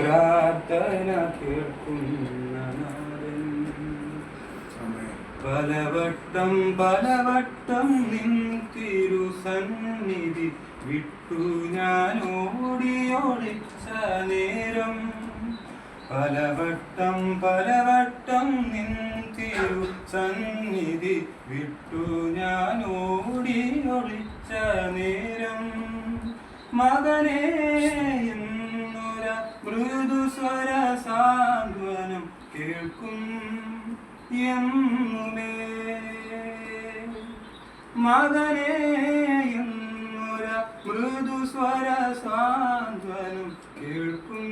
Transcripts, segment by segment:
പ്രാർത്ഥന കേൾക്കുന്ന. പലവട്ടം പലവട്ടം നിൻ തിരുസന്നിധി വിട്ടു ഞാൻ ഓടിയോടിച്ച നേരം. പലവട്ടം പലവട്ടം നിൻ തിരുസന്നിധി വിട്ടു ഞാൻ ഓടിയൊളിച്ച നേരം. മകനേ മൃദുസ്വര സാന്ത്വനം കേൾക്കും എന്നുമേ മകനേ എന്നൊര മൃദുസ്വര സാന്ത്വനം കേൾക്കും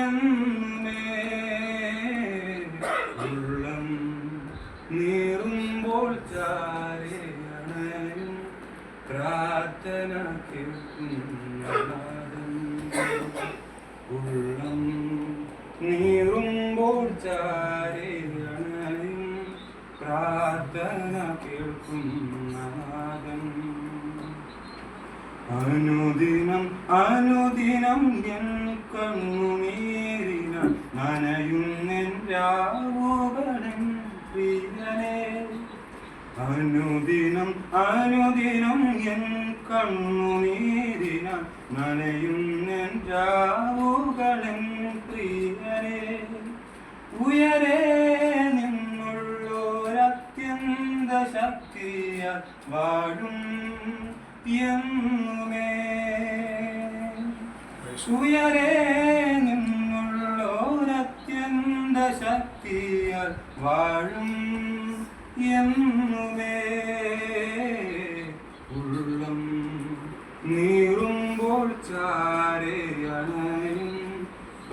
എന്നുമേ ഉള്ളം നീറുമ്പോൾ ചാരേ അണയും പ്രാർത്ഥന കേൾക്കുന്ന നാദം. ഉള്ളം നീറുമ്പോൾ ചാരേ അണയും പ്രാർത്ഥന കേൾക്കുന്ന നാദം. അനുദിനം അനുദിനം എൻ കണ്ണുനീരിന നനയുന്നെൻ രാവുകളൻ പ്രിയനേ അനുദിനം അനുദിനം എൻ കണ്ണുനീരിന നനയുന്നെൻ രാവുകളൻ പ്രിയരെ. ഉയരേ നിന്നുള്ളോരത്യന്ത ശക്തിയ വാഴും എന്നുമേ. ഉയരേ നിന്നുള്ളോരത്യന്ത ശക്തിയ വാഴും എന്നുമേ ഉള്ളം നീറുമ്പോൾ ചാരേ അണയും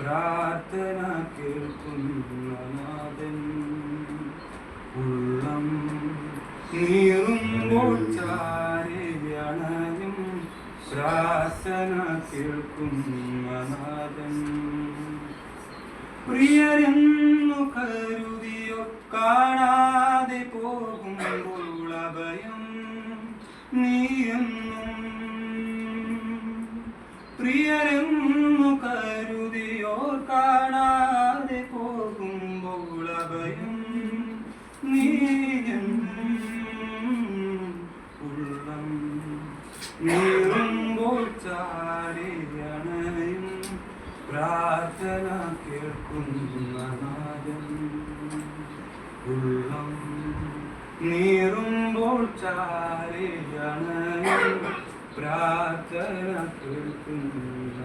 പ്രാർത്ഥന കേൾക്കുന്ന നാഥൻ. ഉള്ളം നീറുമ്പോൾ ചാരേ അണയും പ്രാർത്ഥന കേൾക്കുന്ന നാഥൻ. പോകുമ്പോൾ അഭയം നീയെന്നും പ്രിയരെന്നു കരുതിയോർ കാണാതെ പോകുമ്പോൾ അഭയം നീയെന്നും ഉള്ളം നീറുമ്പോൾ ചാരിയണയും പ്രാർത്ഥന കേൾക്കുന്ന നാദം ഉള്ളം നീറുമ്പോൾ ചാരിയാണ് പ്രാർത്ഥന കേൾക്കുന്നു